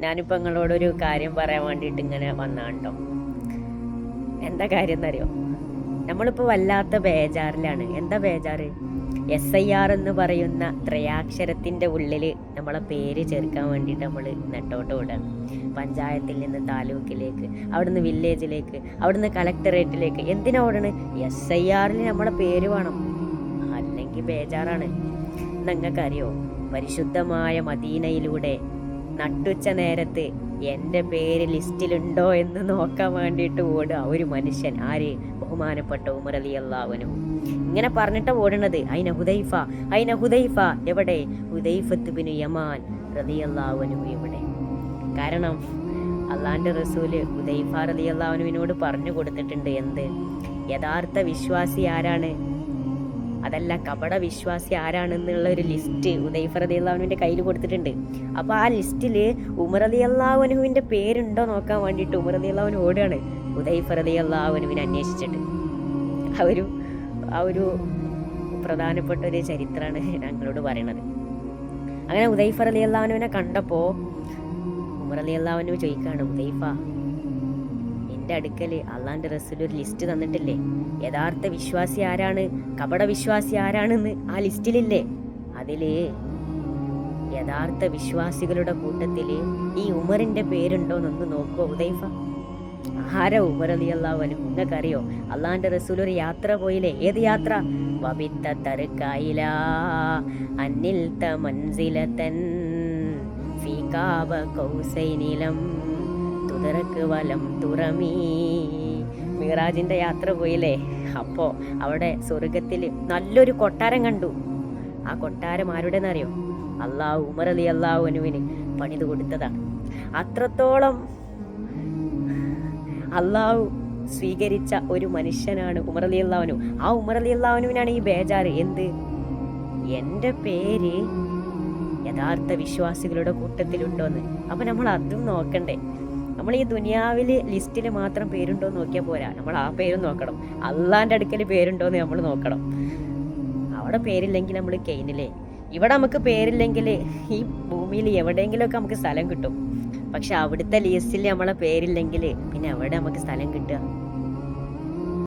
ഞാനിപ്പോൾ നിങ്ങളോടൊരു കാര്യം പറയാൻ വേണ്ടിയിട്ട് ഇങ്ങനെ വന്നാണ്ടോ എന്താ കാര്യം എന്നറിയോ നമ്മളിപ്പോൾ വല്ലാത്ത ബേജാറിലാണ്. എന്താ ബേജാറ്? എസ് ഐ ആർ എന്ന് പറയുന്ന ത്രയാക്ഷരത്തിന്റെ ഉള്ളിൽ നമ്മളെ പേര് ചേർക്കാൻ വേണ്ടിയിട്ട് നമ്മൾ നെട്ടോട്ട് ഓടാണ് പഞ്ചായത്തിൽ നിന്ന് താലൂക്കിലേക്ക് അവിടുന്ന് വില്ലേജിലേക്ക് അവിടുന്ന് കളക്ടറേറ്റിലേക്ക് എന്തിനാ ഓടണ് എസ് ഐ ആറിൽ നമ്മളെ പേര് വേണം. അല്ലെങ്കിൽ ബേജാറാണ്. നിങ്ങൾക്കറിയോ പരിശുദ്ധമായ മദീനയിലൂടെ നട്ടുച്ച നേരത്ത് എന്റെ പേര് ലിസ്റ്റിലുണ്ടോ എന്ന് നോക്കാൻ വേണ്ടിയിട്ട് ഓടുക. ഒരു മനുഷ്യൻ ആര്? ബഹുമാനപ്പെട്ട ഉമർ അലി അള്ളാവനും ഇങ്ങനെ പറഞ്ഞിട്ട് ഓടണത്. അയിന ഹുദൈഫ അയിന ഹുദൈഫ? എവിടെ? ഹുദൈഫത്ത് ബിനു യമാൻ റലി അള്ളാവനും എവിടെ? കാരണം അള്ളാന്റെ റസൂൽ ഹുദൈഫ റലി അള്ളാഹുനുവിനോട് പറഞ്ഞു കൊടുത്തിട്ടുണ്ട് എന്ത്? യഥാർത്ഥ വിശ്വാസി ആരാണ്? അതല്ല കപട വിശ്വാസി ആരാണെന്നുള്ള ഒരു ലിസ്റ്റ് ഉദൈഫ റതി അള്ളാഹുവിന്റെ കയ്യിൽ കൊടുത്തിട്ടുണ്ട്. അപ്പോൾ ആ ലിസ്റ്റിൽ ഉമർ അലി അള്ളാഹുനുവിന്റെ പേരുണ്ടോ നോക്കാൻ വേണ്ടിയിട്ട് ഉമർ അലി അള്ളാഹുവിന് ഓടുകയാണ്. ഉദൈഫ റതി അള്ളാഹുനുവിനെ അന്വേഷിച്ചിട്ട്. ആ ഒരു ആ ഒരു പ്രധാനപ്പെട്ട ഒരു ചരിത്രമാണ് ഞങ്ങളോട് പറയണത്. അങ്ങനെ ഉദൈഫ അലി അള്ളാഹുനുവിനെ കണ്ടപ്പോൾ ഉമർ അലി അള്ളാഹുനു ചോദിക്കുകയാണ് ഉദൈഫ എന്റെ അടുക്കൽ അള്ളാന്റെ റസൂൽ ഒരു ലിസ്റ്റ് തന്നിട്ടില്ലേ? യഥാർത്ഥ വിശ്വാസി ആരാണ്? കപട വിശ്വാസി ആരാണെന്ന് ആ ലിസ്റ്റിലില്ലേ അതിലേ യഥാർത്ഥ വിശ്വാസികളുടെ കൂട്ടത്തിൽ ഈ ഉമറിന്റെ പേരുണ്ടോന്നൊന്ന് നോക്കോ ഉദൈഫ. ആരാ ഉമർ അലി അള്ളാഹുവിന് നിങ്ങൾക്കറിയോ അള്ളാന്റെ റസൂൽ ഒരു യാത്ര പോയില്ലേ? ഏത് യാത്ര? വബിത്ത തറുക്കായില അന്നിൽ തൻ ഫീകാബ കൗസൈനിലം തുതറക്ക് വലം തുറമീ. മിറാജിന്റെ യാത്ര പോയില്ലേ? അപ്പോൾ അവിടെ സ്വർഗത്തിൽ നല്ലൊരു കൊട്ടാരം കണ്ടു. ആ കൊട്ടാരം ആരുടെന്നറിയോ? അള്ളാഹു ഉമർ അലി അള്ളാഹു അനുവിന് പണിത് കൊടുത്തതാണ് അത്രത്തോളം അള്ളാഹു സ്വീകരിച്ച ഒരു മനുഷ്യനാണ് ഉമർ അലി അള്ളാഹുനു ആ ഉമർ അലി അള്ളാഹുനുവിനാണ് ഈ ബേജാറ്. എന്ത്? എന്റെ പേര് യഥാർത്ഥ വിശ്വാസികളുടെ കൂട്ടത്തിലുണ്ടോന്ന്. അപ്പൊ നമ്മൾ അതും നോക്കണ്ടേ. നമ്മൾ ഈ ദുനിയാവിൽ ലിസ്റ്റിൽ മാത്രം പേരുണ്ടോ എന്ന് നോക്കിയാൽ പോരാ. നമ്മൾ ആ പേരും നോക്കണം. അള്ളാന്റെ അടുക്കൽ പേരുണ്ടോ എന്ന് നമ്മൾ നോക്കണം. അവിടെ പേരില്ലെങ്കിൽ നമ്മൾ കെയിനില്ലേ ഇവിടെ നമുക്ക് പേരില്ലെങ്കിൽ ഈ ഭൂമിയിൽ എവിടെയെങ്കിലുമൊക്കെ നമുക്ക് സ്ഥലം കിട്ടും. പക്ഷെ അവിടുത്തെ ലിസ്റ്റിൽ നമ്മളെ പേരില്ലെങ്കിൽ പിന്നെ എവിടെ നമുക്ക് സ്ഥലം കിട്ടുക.